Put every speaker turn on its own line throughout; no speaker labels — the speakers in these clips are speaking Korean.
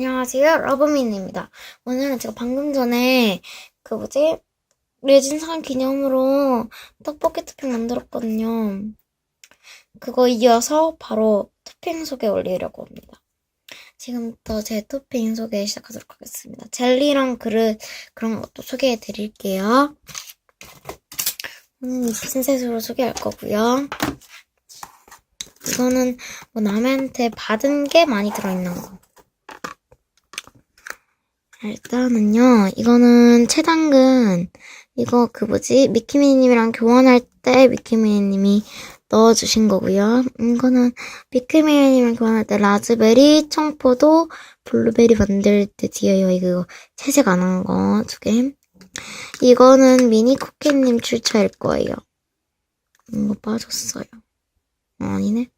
안녕하세요. 러브민입니다. 오늘은 제가 방금 전에 그 뭐지? 레진상 기념으로 떡볶이 토핑 만들었거든요. 그거 이어서 바로 토핑 소개 올리려고 합니다. 지금부터 제 토핑 소개 시작하도록 하겠습니다. 젤리랑 그릇 그런 것도 소개해 드릴게요. 음, 핀셋으로 소개할 거고요. 이거는 뭐 남한테 받은 게 많이 들어있는 거. 일단은요, 이거는 채당근, 이거 그 뭐지, 미키미니님이랑 교환할 때 미키미니님이 넣어주신 거고요. 이거는 미키미니님이랑 교환할 때 라즈베리, 청포도, 블루베리 만들 때 뒤에요. 이거 채색 안 한 거 두 개. 이거는 미니 쿠키님 출처일 거예요. 이거 빠졌어요. 어, 아니네.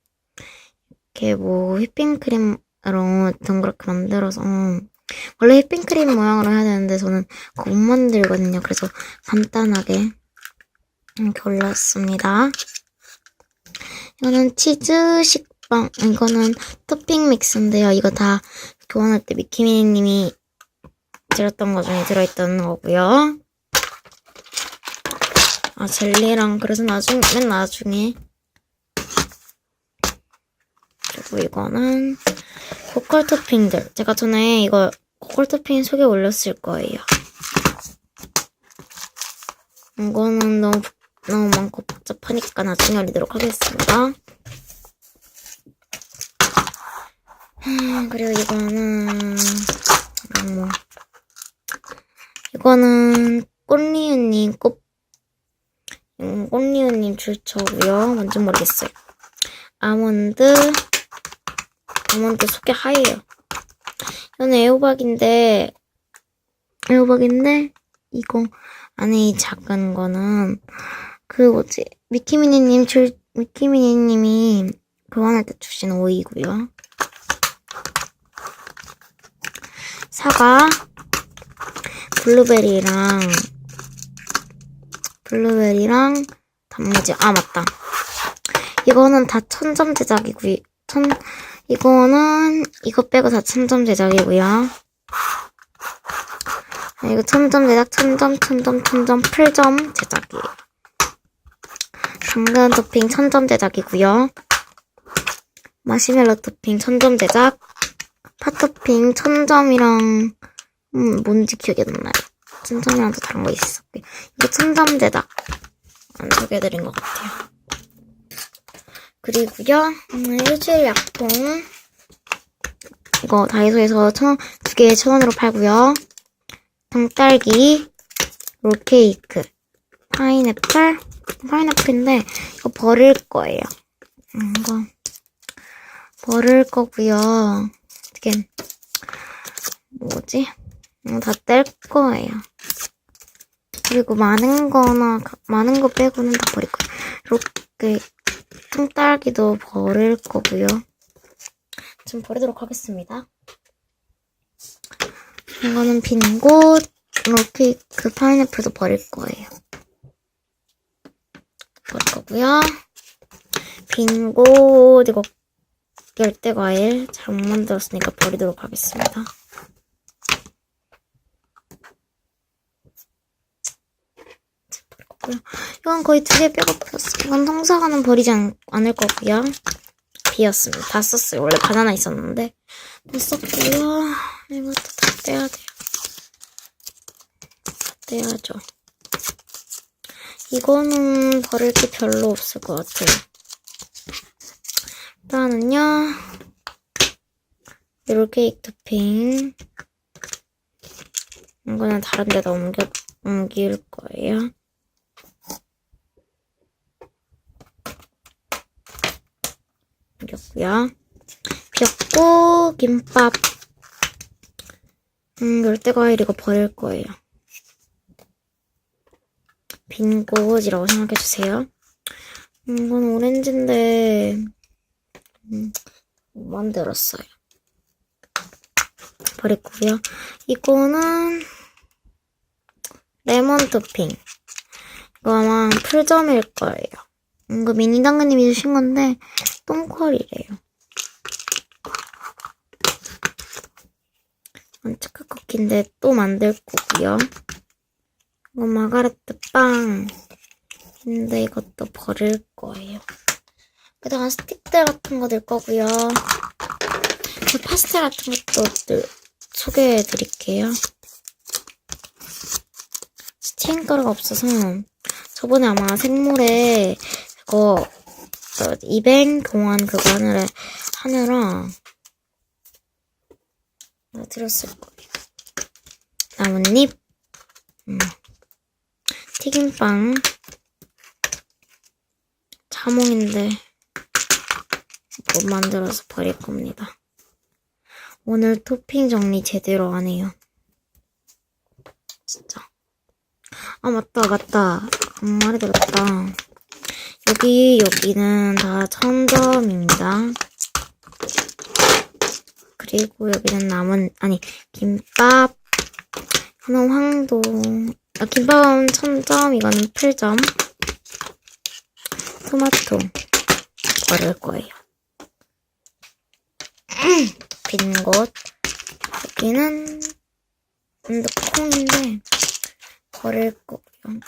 이렇게 뭐 휘핑크림으로 덩그랗게 만들어서 원래 휘핑크림 모양으로 해야 되는데 저는 그거 못 만들거든요. 그래서 간단하게 이렇게 올렸습니다. 이거는 치즈 식빵, 이거는 토핑 믹스인데요. 이거 다 교환할 때 미키미님이 드렸던 것 중에 들어있던 거고요. 아 젤리랑 그래서 나중 맨 나중에 그리고 이거는 고퀄 토핑들. 제가 전에 이거 토핑 소개 올렸을 거예요. 이거는 너무, 복- 너무 많고 복잡하니까 나중에 올리도록 하겠습니다. 음, 그리고 이거는, 음, 뭐, 이거는 꽃리우님 꽃, 음, 꽃리우님 출처고요. 뭔지 모르겠어요. 아몬드, 아몬드 속에 하얘요. 이건 애호박인데, 애호박인데, 이거 안에 이 작은 거는, 그 뭐지, 미키미니님 줄, 미키미니님이 교환할 때 주신 오이고요. 사과, 블루베리랑, 블루베리랑 단무지, 아, 맞다. 이거는 다 천점 제작이고요. 천, 이거는 이거 빼고 다 천점 제작이고요. 아, 이거 천점 제작, 천점, 천점, 천점, 풀점 제작이에요. 당근 토핑 천점 제작이고요. 마시멜로 토핑 천점 제작, 파 토핑 천점이랑 음 뭔지 기억이 안 나요. 천점이랑 또 다른 거 있었고요. 이거 천점 제작 안 소개해드린 것 같아요. 그리고요, 음, 일주일 약통. 이거 다이소에서 천, 두 개에 천 원으로 팔고요. 당딸기, 롤케이크, 파인애플, 파인애플인데, 이거 버릴 거예요. 음, 이거, 버릴 거고요. 어떻게, 뭐지? 다 뗄 거예요. 그리고 많은 거나, 많은 거 빼고는 다 버릴 거예요. 이렇게, 통딸기도 버릴 거고요. 좀 버리도록 하겠습니다. 이거는 빈곳, 롤케이크, 파인애플도 버릴 거예요. 버릴 거고요. 빈 곳, 이거 열대과일 잘못 만들었으니까 버리도록 하겠습니다. 버렸고요. 이건 거의 두 개 빼고 버렸어요. 이건 통사과는 버리지 않, 않을 거고요. 비었습니다. 다 썼어요. 원래 바나나 있었는데 다 썼고요. 이것도 다 떼야 돼요. 다 떼야죠. 이거는 버릴 게 별로 없을 것 같아요. 일단은요. 롤케이크 토핑. 이거는 다른 데다 옮겨, 옮길 거예요. 옮겼고요. 비었고 김밥. 음, 열대과일 이거 버릴 거예요. 빈 곳이라고 생각해주세요. 음, 이건 오렌지인데 음, 못 만들었어요. 버릴 거고요. 이거는 레몬 토핑. 이거 아마 풀점일 거예요. 이거 미니 당근님이 주신 건데. 이건 초코 쿠키인데 또 만들 거고요. 이거 마가레트 빵. 근데 이것도 버릴 거예요. 그다음 스틱들 같은 거 넣을 거고요. 그 파스텔 같은 것도 늘 소개해 드릴게요. 스티잉가루가 없어서 저번에 아마 생물에 그거 저 이뱅 교환 그거 하느라 하느라 나 드렸을 거예요. 나뭇잎, 음, 튀김빵, 자몽인데 못 만들어서 버릴 겁니다. 오늘 토핑 정리 제대로 안 해요. 진짜. 아, 맞다, 맞다. 한 말이 들었다. 여기, 여기는 다 천점입니다. 그리고 여기는 남은, 아니, 김밥. 하나 황도. 아, 김밥은 천점, 이거는 풀점. 토마토. 버릴 거예요. 빈 곳. 여기는, 콩인데, 버릴 거고요.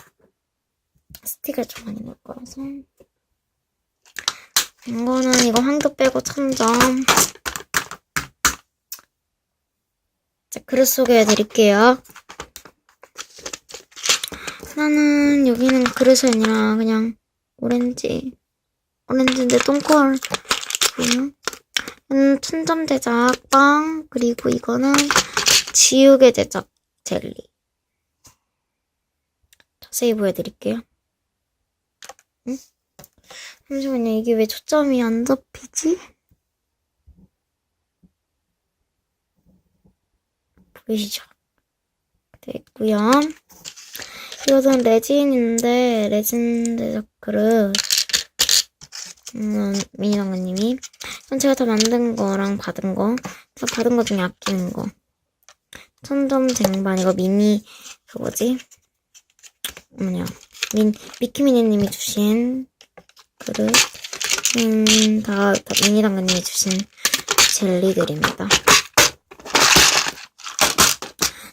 스틱을 좀 많이 넣을 거라서. 이거는 이거 황도 빼고 천점. 자, 그릇 소개해 드릴게요. 하나는 여기는 그릇이 아니라 그냥 오렌지. 오렌지인데 똥콜. 이거는 천점 제작 빵. 그리고 이거는 지우개 제작 젤리. 자세히 보여드릴게요. 응? 잠시만요. 이게 왜 초점이 안 잡히지? 보이시죠? 됐고요. 이것은 레진인데 레진 그릇 음, 미니당근님이 이건 제가 다 만든 거랑 받은 거 제가 받은 거 중에 아끼는 거 천점 쟁반 이거 미니 그 뭐지? 뭐냐 민 미키미니님이 주신 그릇 음, 다, 다 미니당근님이 주신 젤리들입니다.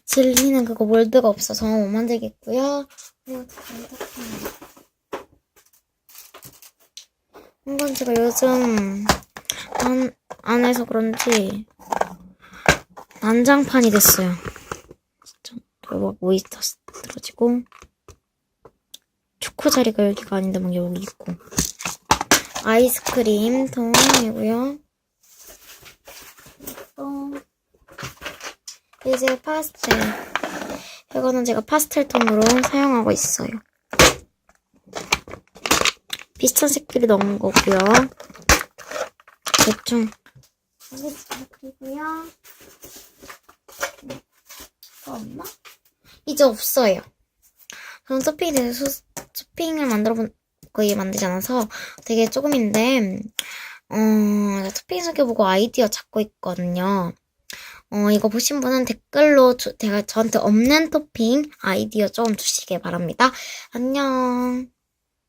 젤리는 그거 몰드가 없어서 못 만들겠고요. 그리고 이건 제가 요즘 안, 안 해서 그런지 난장판이 됐어요. 진짜 막 모이스터 들어지고 초코 자리가 여기가 아닌데 막 여기 있고 아이스크림 통이고요. 또 이제 파스텔. 이거는 제가 파스텔 톤으로 사용하고 있어요. 비슷한 색들이 넣은 거고요. 대충. 그리고요. 또 없나? 이제 없어요. 저는 쇼핑에 대해서 소- 쇼핑을 만들어 본 거의 만들지 않아서 되게 조금인데 어, 토핑 소개보고 아이디어 찾고 있거든요. 어, 이거 보신 분은 댓글로 주, 제가 저한테 없는 토핑 아이디어 좀 주시길 바랍니다. 안녕.